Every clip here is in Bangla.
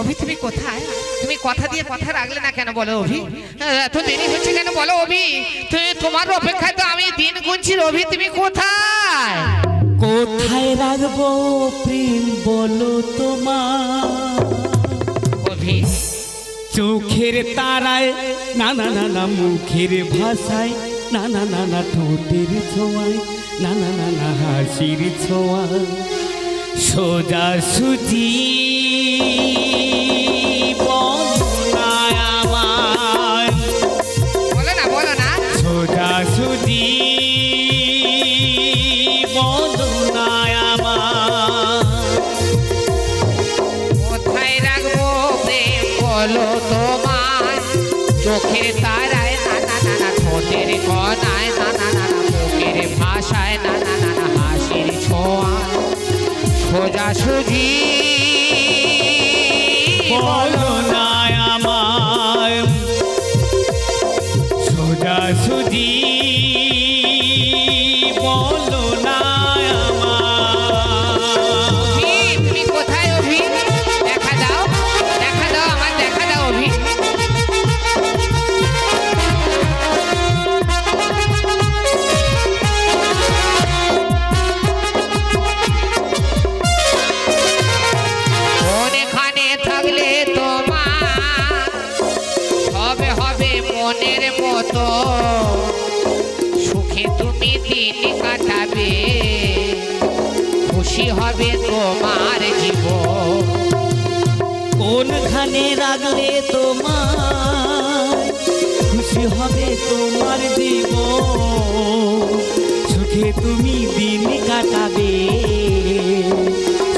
অভি তুমি কোথায়? তুমি কথা দিয়ে কথা রাখলে না কেন বলো অভি? হ্যাঁ, এত দেরি হচ্ছে কেন বলো অভি? তুমি তোমার অপেক্ষায় তো আমি দিন গুনছি অভি তুমি কোথায়? কোথায় রাখব প্রেম বলো তোমার অভি। চোখের তারায় না না না না মুখের ভাষায় না না না না ঠোঁটের ছোঁয়ায় না না না না হাসির ছোঁয়া সোজা সুজি চোখের তারায় না না। না না ঠোঁটের কনায় না না না না মুখের ভাষায় না না না না হাসির ছোঁয়া সোজা সুজি বলো না আমার সোজা সুজি মনের মতো। সুখে তুমি দিন কাটাবে খুশি হবে তোমার জীবন। কোনখানে রাখলে তোমার খুশি হবে তোমার জীব সুখে তুমি দিন কাটাবে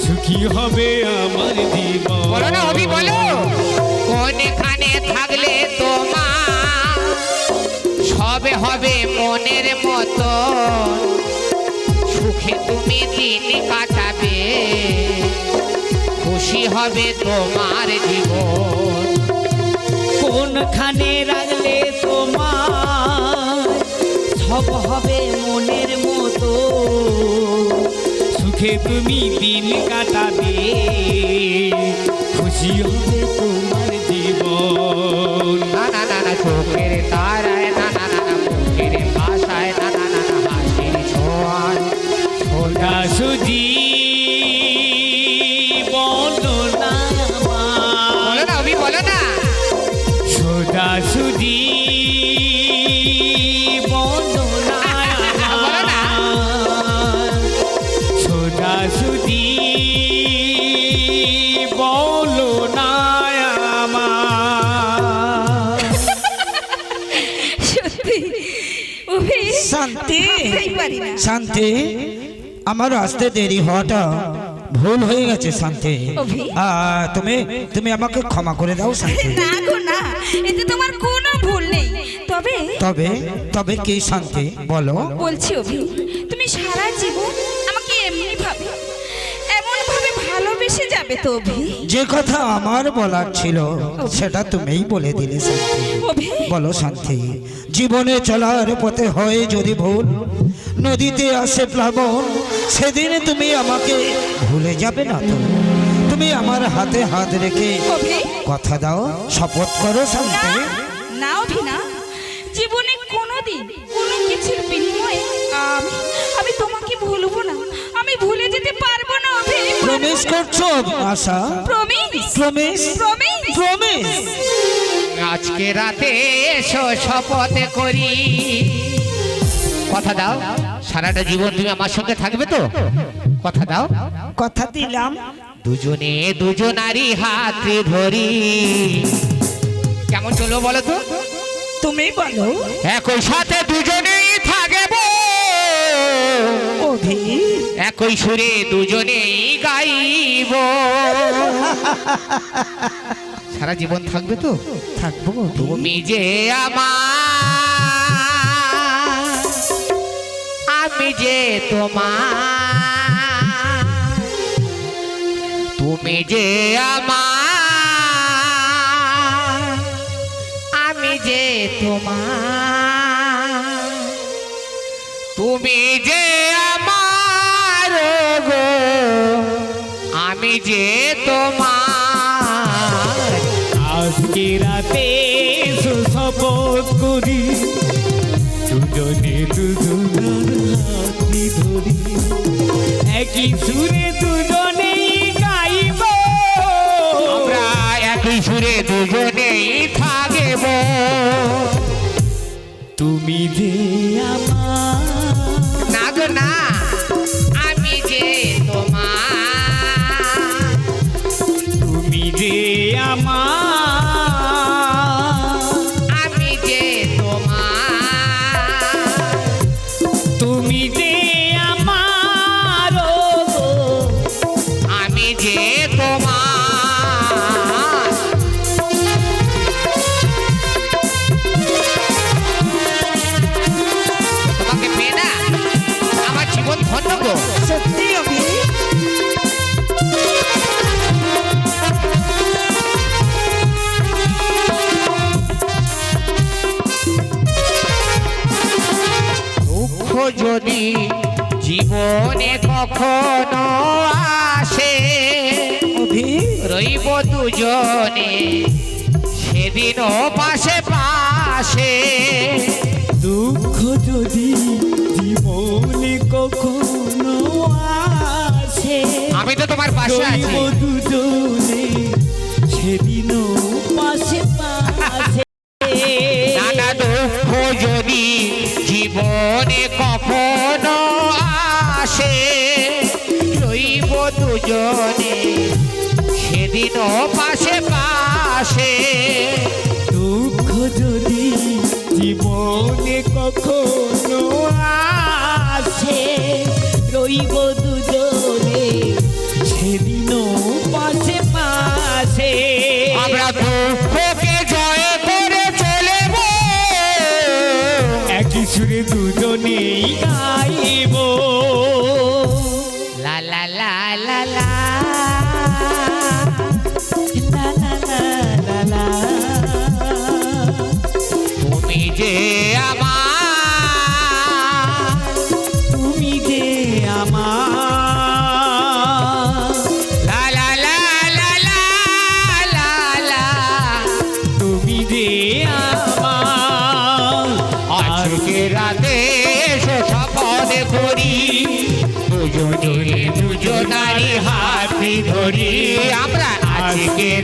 সুখী হবে আমার জীব বলো না অভি বলো। হবে মনের মতো। সুখে তুমি দিন কাটাবে, খুশি হবে তোমার জীবন। কোনখানে রাখলে তোমার সব হবে মনের মতো? সুখে তুমি দিন কাটাবে, খুশি হবে তোমার জীবন। না না না চোখের তারায় শান্তি আমার আসতে দেরি হওয়াটা ভুল হয়ে গেছে শান্তি। তুমি তুমি আমাকে ক্ষমা করে দাও শান্তি। না গো না এতে তোমার কোনো ভুল নেই। তবে তবে তবে কি শান্তি? বলো। বলছি অভি তুমি সারা জীবন আমাকে এমনি ভাবে এমন ভাবে ভালোবেসে যাবে তো অভি? যে কথা আমার বলার ছিল সেটা তুমিই বলে দিলে শান্তি। বলো শান্তি জীবনে চলার পথে হয় যদি ভুল নদীতে আসে প্লাবন সেদিন তুমি আমাকে ভুলে যাবে না তো। তুমি আমার হাতে হাত রেখে কথা দাও শপথ করো না শান্তি না অভি না। জীবনে কোনোদিন কোনো কিছুর বিনিময়ে আমি আমি তোমাকে ভুলবো না। আমি ভুলে যেতে পারব না অভি। প্রমিস করছ Asha? Promise. Promise? Promise. Promise. আজকে রাতে এসো শপথ করি। কথা দাও। সারাটা জীবন তুমি আমার সঙ্গে থাকবে তো? কথা দাও। কথা দিলাম। দুজনে দুজনারই হাত ধরি। কেমন চলবো বলো তো? তুমি বলো। একই সাথে দুজনেই থাকব। একই সুরে দুজনেই গাইব। সারা জীবন থাকবে তো? থাকব তুমি যে আমার আমি যে তোমার তুমি যে আমার আমি যে তোমার তুমি যে একই সুরে দুজনেই গাইব। আমরা একই সুরে দুজনেই থাকব তুমি যে আমার কখনো আসে। রইব দুজনে সেদিনও পাশে পাশে। দুঃখ যদি জীবনে কখনো আসে আমি তো তোমার পাশে আছি। দুজনে সেদিনও পাশে পাশে। নানা দুঃখ যদি জীবনে কখনো আসে। দুজনে সেদিনও পাশে পাশে। দুঃখ যদি জীবনে কখনো আসে রইব দুজনে সেদিনও পাশে পাশে। আমরা দুঃখকে জয় করে চলেব। একই সুরে দুজনেই গাইব। লা লা লা। la la la.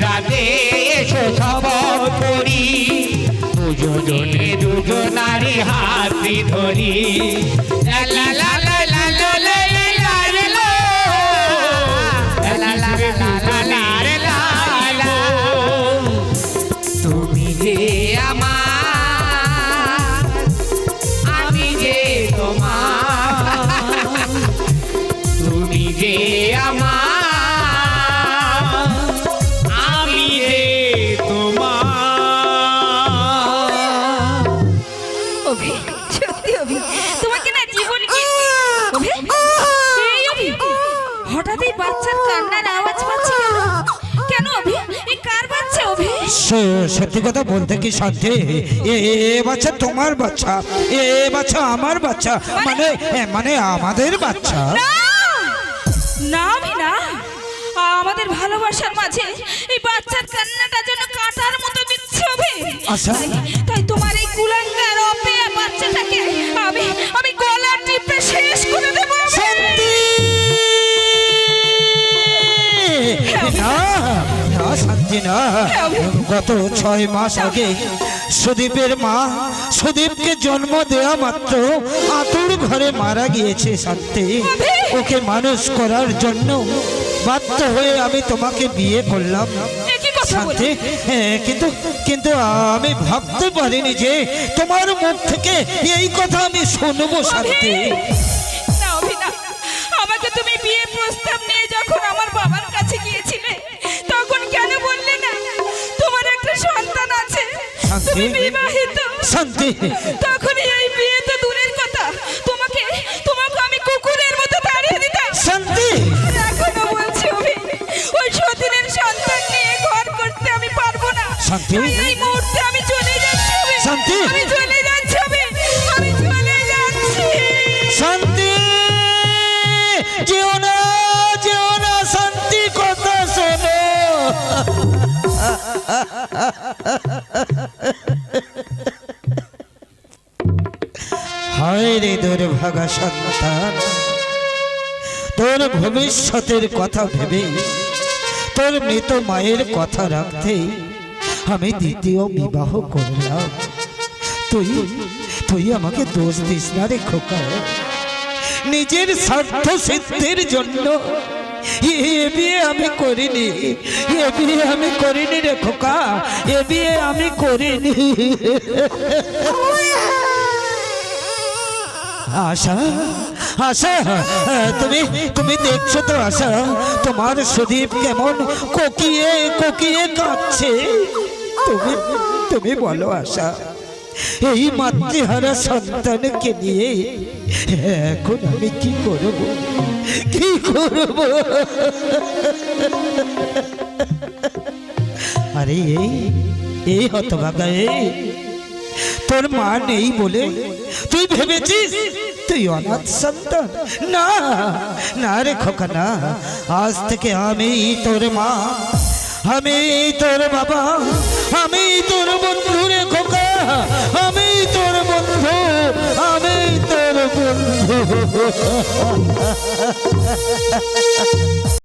রাতে এসো সব করি। দুজনে দুজনারে হাতি ধরি। লা সত্যি কথা বলতে কি সাধ্যে এ বাচ্চা তোমার বাচ্চা এ বাচ্চা আমার বাচ্চা মানে মানে আমাদের বাচ্চা। না না আমি না আমাদের ভালোবাসার মাঝে এই বাচ্চার কান্নাটা যেন কাঁটার মতো অভি। আচ্ছা। তাই- তাই তোমার এই কুলাঙ্গার অপেয়া বাচ্চাটাকে আমি আমি গলা টিপে শেষ করে দেবো শান্তি! না না শান্তি না। গত ছয় মাস আগে সুদীপের মা সুদীপকে জন্ম দেওয়া মাত্র আতুর ঘরে মারা গিয়েছে শান্তি। ওকে মানুষ করার জন্য বাধ্য হয়ে আমি তোমাকে বিয়ে করলাম। শান্তি? হ্যাঁ, কিন্তু কিন্তু আমি ভাবতে পারিনি যে তোমার মুখ থেকে এই কথা আমি শুনব শান্তি। শান্তি। তখনই এই বিয়ে তো দূরের কথা। তোমাকে তোমাকে আমি কুকুরের মতো তাড়িয়ে দিতাম। শান্তি। এখনও বলছি অভি ওই সতীনের সন্তান নিয়ে ঘর করতে আমি পারব না। শান্তি। এই মুহূর্তে আমি চলে যাচ্ছি শান্তি। আমি চলে যাচ্ছি আমি চলে যাচ্ছি। শান্তি। যেও না যেও না শান্তি কথা শোনো। রে দুর্ভাগা সন্তান। তোর ভবিষ্যতের কথা ভেবে, তোর মৃত মায়ের কথা রাখতে আমি দ্বিতীয় বিবাহ করলাম। তুই তুই আমাকে দোষ দিস না রে খোকা। নিজের স্বার্থ সিদ্ধির জন্য এ বিয়ে আমি করিনি, এ বিয়ে আমি করিনি রে খোকা, এ বিয়ে আমি করিনি। আশা আশা, তুমি তুমি দেখছ তো আশা, তোমার সুদীপ কেমন কোকিয়ে কোকিয়ে কাঁদছে। তুমি তুমি বলো আশা, এই মাতৃহারা সন্তানকে নিয়ে এখন আমি কি করব? কি করব? আরে এই এই হতভাগা, এই। তোর মা নেই বলে তুই ভেবেছিস? তুই অনাথ সন্তান। না না রে খোকা না আজ থেকে আমি তোর মা। আমি তোর বাবা, আমি তোর বন্ধু রে খোকা আমি তোর বন্ধু, আমি তোর বন্ধু।